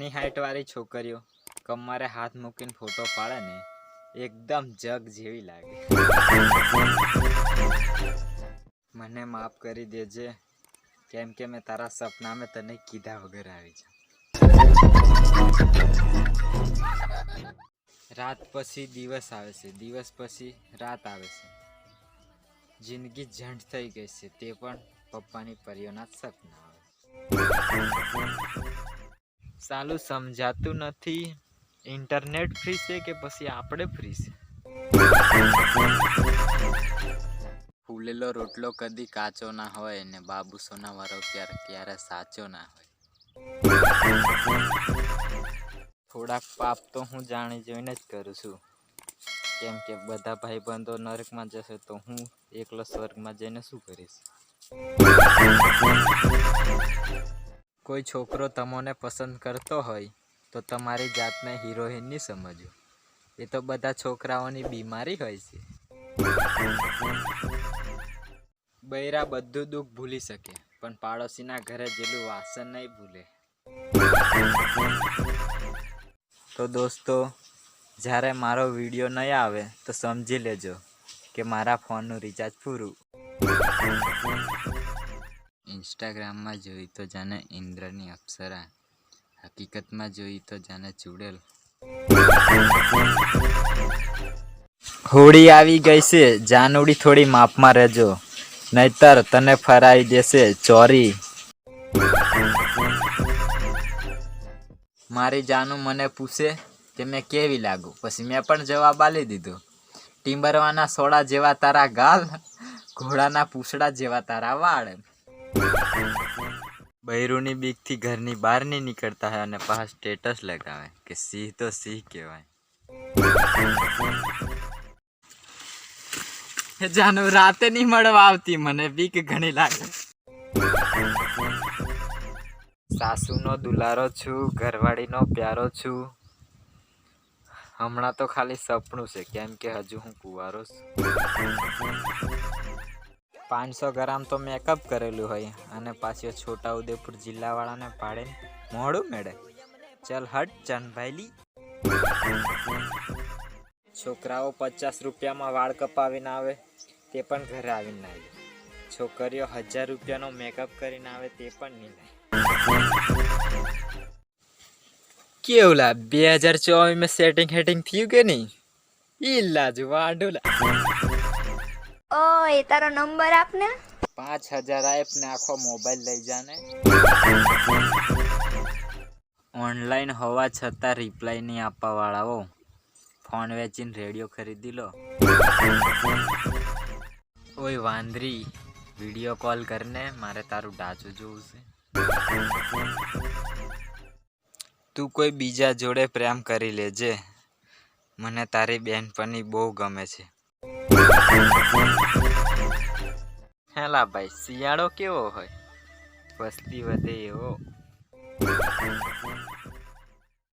નાની હાઈટ વાળી છોકરીઓ કમરે હાથ મૂકીને ફોટો પાડે ને, એકદમ જગ જેવી લાગે. મને માફ કરી દેજે, કેમ કે મેં તારા સપનામાં તને કીધા વગર આવી જાઉં. રાત પછી દિવસ આવે છે, દિવસ પછી રાત આવે છે. જિંદગી ઝંડ થઈ ગઈ છે, તે પણ પપ્પાની પરીઓના સપના આવે. સાલું સમજાતું નથી. ઇન્ટરનેટ ફ્રી છે કે પછી આપણે ફ્રી છે? ફૂલેલો રોટલો કદી કાચો ના હોય ને બાબુ સોના વાળો ક્યારે ક્યારે સાચો ના હોય. થોડાક પાપ તો હું જાણી જોઈને જ કરું છું. કેમ કે બધા ભાઈબંધો નરકમાં જશે તો હું એકલો સ્વર્ગમાં જઈને શું કરીશ? કોઈ છોકરો તમને પસંદ કરતો હોય, તો તમારી જાતને હિરોઈન નહીં સમજો. એ તો બધા છોકરાઓની બીમારી હોય છે. બૈરા બધું દુઃખ ભૂલી શકે, પણ પાડોશીના ઘરે જેટલું વાસણ નહીં ભૂલે. તો દોસ્તો, જ્યારે મારો વીડિયો નહીં આવે, તો સમજી લેજો કે મારા ફોનનું રિચાર્જ પૂરું. ઇન્સ્ટાગ્રામમાં જોઈ તો જાણે ઇન્દ્રની અપ્સરા. હકીકતમાં જોઈ તો જાણે ચૂડેલ. હોળી આવી ગઈ છે. જાનુડી થોડી માપમાં રહેજો. નહીતર તને ફરાઈ દેશે ચોરી. મારી જાનુ મને પૂછે કે મેં કેવી લાગુ? પછી મેં પણ જવાબ આલી દીધો. ટીમ્બરવાના સોડા જેવા તારા ગાલ, ઘોડાના પૂછડા જેવા તારા વાળ. બૈરુની બીકથી ઘરની બહાર નહીં નીકળતા હોય અને પાછા સ્ટેટસ લગાવે. કે સિંહ તો સિંહ કહેવાય. હે જાનુ, રાતે નહીં મળવા આવતી મને, બીક ઘણી લાગે. સાસુનો દુલારો છું, ઘરવાળીનો પ્યારો છું. હમણાં તો ખાલી સપનું છે, કેમ કે હજુ હું કુવારો છું. પાંચસો ગ્રામ તો મેકઅપ કરેલું હોય અને પાછી છોટા ઉદેપુર જિલ્લાવાળાને પાડે મોડું મેળે. ચલ હટ ચનભાઈલી છોકરાઓ પચાસ રૂપિયામાં વાળ કપાવીને આવે, તે પણ ઘરે આવીને ના છોકરીઓ હજાર રૂપિયાનો મેકઅપ કરીને આવે, તે પણ નહીં લે કેવું લા બે હજાર ચોવીસમાં સેટિંગ હેટિંગ થયું કે નહીં? ઈ લાજુ વાંડુલા ઓય, તારો નંબર આપ ને. પાંચ હજાર આપ ને આખો મોબાઈલ લઈ જાને. ઓનલાઈન હોવા છતાં રિપ્લાય નહીં આપવા વાળાઓ ફોન વેચીને રેડિયો ખરીદી લો. ઓય, વાંદરી વીડિયો કોલ કરને, મારે તારું ડાચું જોવું છે. તું કોઈ બીજા જોડે પ્રેમ કરી લેજે. મને તારી બહેનપણી બહુ ગમે છે. હેલા ભાઈ શિયાળો કેવો હોય? વસ્તી વધે એવો.